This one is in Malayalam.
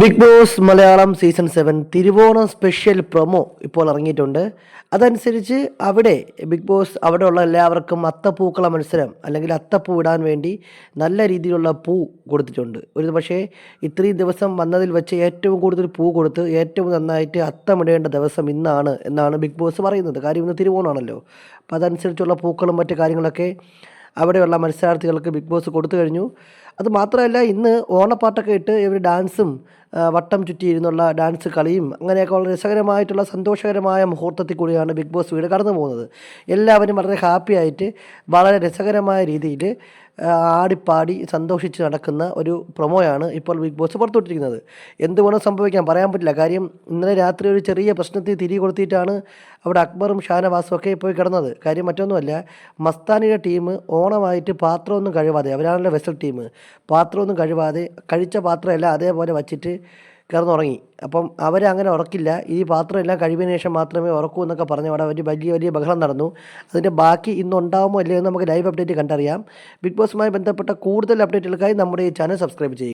Big boss Malayalam season seven Thiruvonam special promo ഇപ്പോൾ ഇറങ്ങിയിട്ടുണ്ട്. അതനുസരിച്ച് അവിടെ ബിഗ് ബോസ് അവിടെയുള്ള എല്ലാവർക്കും അത്തപ്പൂക്കള മത്സരം അല്ലെങ്കിൽ അത്തപ്പൂ ഇടാൻ വേണ്ടി നല്ല രീതിയിലുള്ള പൂ കൊടുത്തിട്ടുണ്ട്. ഒരു പക്ഷേ ഇത്രയും ദിവസം വന്നതിൽ വെച്ച് ഏറ്റവും കൂടുതൽ പൂ കൊടുത്ത് ഏറ്റവും നന്നായിട്ട് അത്തമിടേണ്ട ദിവസം ഇന്നാണ് എന്നാണ് ബിഗ് ബോസ് പറയുന്നത്. കാര്യം ഇന്ന് തിരുവോണമാണല്ലോ. അപ്പോൾ അതനുസരിച്ചുള്ള പൂക്കളും മറ്റു കാര്യങ്ങളൊക്കെ അവിടെയുള്ള മത്സരാർത്ഥികൾക്ക് ബിഗ് ബോസ് കൊടുത്തു കഴിഞ്ഞു. അത് മാത്രമല്ല ഇന്ന് ഓണപ്പാട്ടൊക്കെ ഇട്ട് ഇവർ ഡാൻസും വട്ടം ചുറ്റിയിരുന്നുള്ള ഡാൻസ് കളിയും അങ്ങനെയൊക്കെ വളരെ രസകരമായിട്ടുള്ള സന്തോഷകരമായ മുഹൂർത്തത്തിൽ കൂടിയാണ് ബിഗ് ബോസ് വീട് കടന്നു പോകുന്നത്. എല്ലാവരും വളരെ ഹാപ്പി ആയിട്ട് വളരെ രസകരമായ രീതിയിൽ ആടിപ്പാടി സന്തോഷിച്ച് നടക്കുന്ന ഒരു പ്രൊമോയാണ് ഇപ്പോൾ ബിഗ് ബോസ് പുറത്തുവിട്ടിരിക്കുന്നത്. എന്ത് വേണം സംഭവിക്കാൻ പറയാൻ പറ്റില്ല. കാര്യം ഇന്നലെ രാത്രി ഒരു ചെറിയ പ്രശ്നത്തിൽ തിരി കൊടുത്തിട്ടാണ് അവിടെ അക്ബറും ഷാനവാസും ഒക്കെ പോയി കിടന്നത്. കാര്യം മറ്റൊന്നുമല്ല മസ്താനിയുടെ ടീം ഓണമായിട്ട് പാത്രമൊന്നും കഴുകാതെ അവരാണല്ലോ വെസൽ ടീം പാത്രമൊന്നും കഴുകാതെ കഴിച്ച പാത്രമല്ല അതേപോലെ വച്ചിട്ട് കിടന്നുറങ്ങി. അപ്പം അവരങ്ങനെ ഉറക്കില്ല. ഈ പാത്രം എല്ലാം കഴിവിന് ശേഷം മാത്രമേ ഉറക്കൂ എന്നൊക്കെ പറഞ്ഞു അവിടെ ഒരു വലിയ വലിയ ബഹളം നടന്നു. അതിന്റെ ബാക്കി ഇന്ന് ഉണ്ടാകുമോ അല്ലയോ എന്ന് നമുക്ക് ലൈവ് അപ്ഡേറ്റ് കണ്ടറിയാം. ബിഗ് ബോസുമായി ബന്ധപ്പെട്ട കൂടുതൽ അപ്ഡേറ്റുകൾക്കായി നമ്മുടെ ഈ ചാനൽ സബ്സ്ക്രൈബ് ചെയ്യുക.